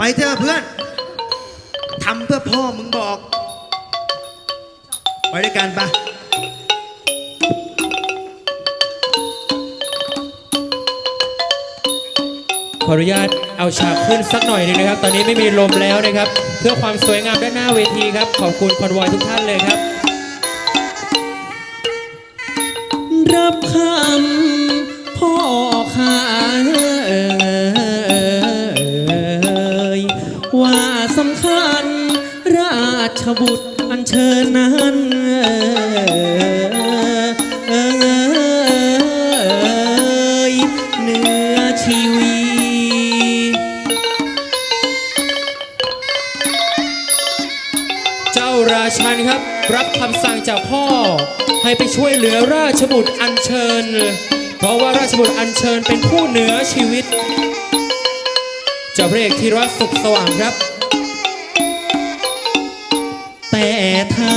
ไปเถอะเพื่อนทำเพื่อพ่อมึงบอก ไปด้วยกันปะขออนุญาตเอาฉากขึ้นสักหน่อยหนึงนะครับ ตอนนี้ไม่มีลมแล้วนะครับ เพื่อความสวยงามด้านหน้าเวทีครับ ขอบคุณคอนวอยทุกท่านเลยครับ รับคำ ว่าสำคัญ ราชบุตรอันเชิญนั้นเอยเหนือชีวีเจ้าราชันครับ รับคำสั่งจากพ่อ ให้ไปช่วยเหลือราชบุตรอัญเชิญ เพราะว่าราชบุตรอัญเชิญเป็นผู้เหนือชีวิต จ้าพระเอกธีรวัตรสุขสว่างครับ แต่ถ้า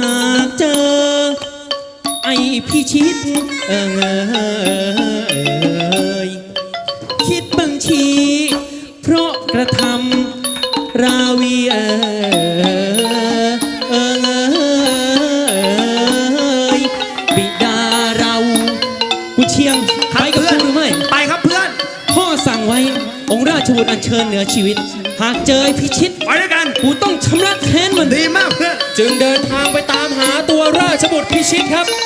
หากเจอ ไอพิชิตเอยคิดบัญชี เพราะกระทำราวีเอยบิดาเรากุเชียงไปกับกูหรือไม่ ไปครับเพื่อน พ่อสั่งไว้ องค์ราชบุตรอัญเชิญเหนือชีวิต หากเจอไอ้พิชิต ไปด้วยกันกูต้องชำระแค้นมัน ดีมากเพื่อน จึงเดินทางไปตามหาตัวราชบุตรพิชิตครับด้านนี้